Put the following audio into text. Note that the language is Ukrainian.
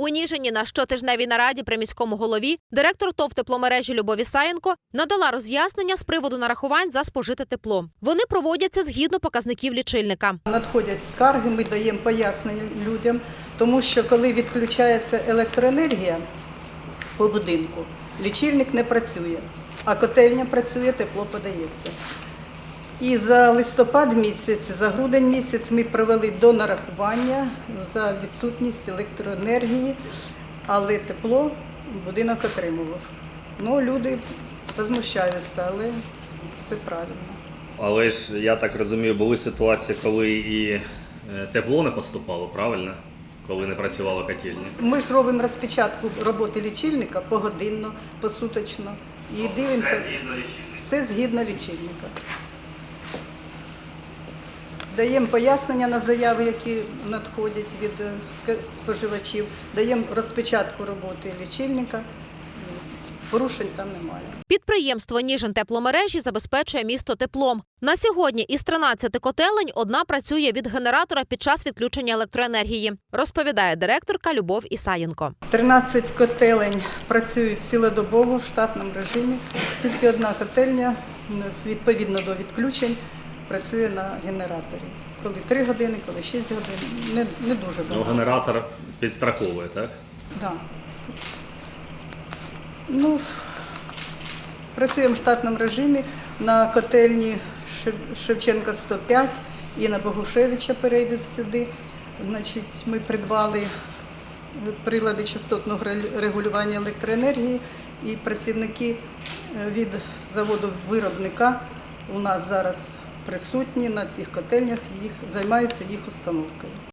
У Ніжині на щотижневій нараді при міському голові директор ТОВ тепломережі Любові Саєнко надала роз'яснення з приводу нарахувань за спожите тепло. Вони проводяться згідно показників лічильника. Надходять скарги, ми даємо пояснення людям, тому що коли відключається електроенергія по будинку, лічильник не працює, а котельня працює, тепло подається. І за листопад місяць, за грудень місяць ми провели до нарахування за відсутність електроенергії, але тепло будинок отримував. Ну, люди возмущаються, але це правильно. Але ж я так розумію, були ситуації, коли і е, тепло не поступало, правильно? Коли не працювала котельня. Ми ж робимо розпечатку роботи лічильника погодинно, посуточно і дивимося все згідно лічильника. Даємо пояснення на заяви, які надходять від е, споживачів, даємо розпечатку роботи лічильника. Порушень там немає. Підприємство Ніжин тепломережі забезпечує місто теплом. На сьогодні із 13 котелень одна працює від генератора під час відключення електроенергії, розповідає директорка Любов Ісаєнко. 13 котелень працюють цілодобово в штатному режимі. Тільки одна котельня, відповідно до відключень, працює на генераторі. Коли 3 години, коли 6 годин. Не, не дуже Ну, генератор підстраховує, так? Да. Ну, працюємо в штатному режимі на котельні Шевченка 105 і на Богушевича перейдуть сюди. Значить, ми придбали прилади частотного регулювання електроенергії і працівники е, від заводу виробника у нас зараз присутні на цих котельнях, їх займаються їх установкою.